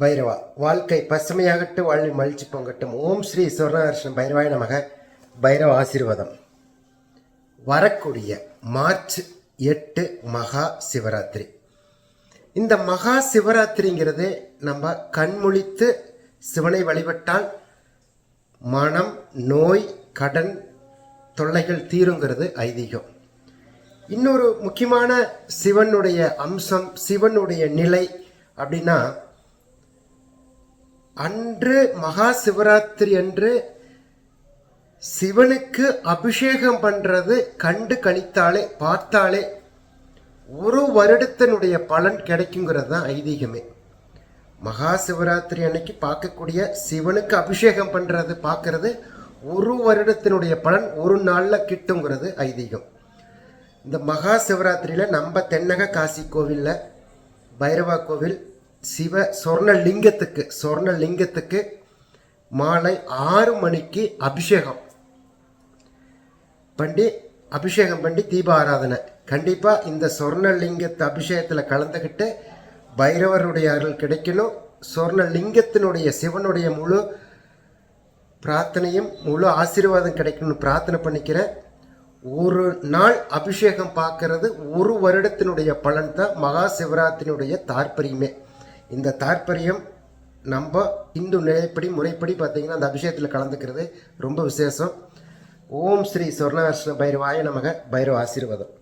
பைரவா. வாழ்க்கை பசுமையாகட்டு வாழ்வில் மகிழ்ச்சி பொங்கட்டும். ஓம் ஸ்ரீ சுவர்ணகர்ஷன் பைரவாய நமக. பைரவ ஆசீர்வாதம். வரக்கூடிய மார்ச் எட்டு மகா சிவராத்திரி. இந்த மகா சிவராத்திரிங்கிறது நம்ம கண்முழித்து சிவனை வழிபட்டால் மனம் நோய் கடன் தொல்லைகள் தீருங்கிறது ஐதீகம். இன்னொரு முக்கியமான சிவனுடைய அம்சம் சிவனுடைய நிலை அப்படின்னா அன்று மகா சிவராத்திரி அன்று சிவனுக்கு அபிஷேகம் பண்ணுறது கண்டு கழித்தாலே பார்த்தாலே ஒரு வருடத்தினுடைய பலன் கிடைக்குங்கிறது தான் ஐதீகமே. மகா சிவராத்திரி அன்னைக்கு பார்க்கக்கூடிய சிவனுக்கு அபிஷேகம் பண்ணுறது பார்க்கறது ஒரு வருடத்தினுடைய பலன் ஒரு நாளில் கிட்டுங்கிறது ஐதீகம். இந்த மகா சிவராத்திரியில் நம்ம தென்னக காசி கோவிலில் பைரவா கோவில் சிவ சொர்ண லிங்கத்துக்கு சொர்ண லிங்கத்துக்கு மாலை ஆறு மணிக்கு அபிஷேகம். பண்ணி அபிஷேகம் பண்ணி தீபாராதனை. கண்டிப்பாக இந்த சொர்ணலிங்கத்து அபிஷேகத்தில் கலந்துக்கிட்டு பைரவருடைய அருள் கிடைக்கணும். சொர்ணலிங்கத்தினுடைய சிவனுடைய முழு பிரார்த்தனையும் முழு ஆசீர்வாதம் கிடைக்கணும்னு பிரார்த்தனை பண்ணிக்கிறேன். ஒரு நாள் அபிஷேகம் பார்க்கறது ஒரு வருடத்தினுடைய பலன் தான் மகா சிவராத்திரியினுடைய தாற்பரியமே இந்த தாற்பயம் நம்ம இந்து நிலைப்படி முறைப்படி பார்த்தீங்கன்னா அந்த அபிஷேகத்தில் கலந்துக்கிறது ரொம்ப விசேஷம். ஓம் ஸ்ரீ சொர்ணகிருஷ்ண பைரவாய நமக பைரவ ஆசீர்வாதம்.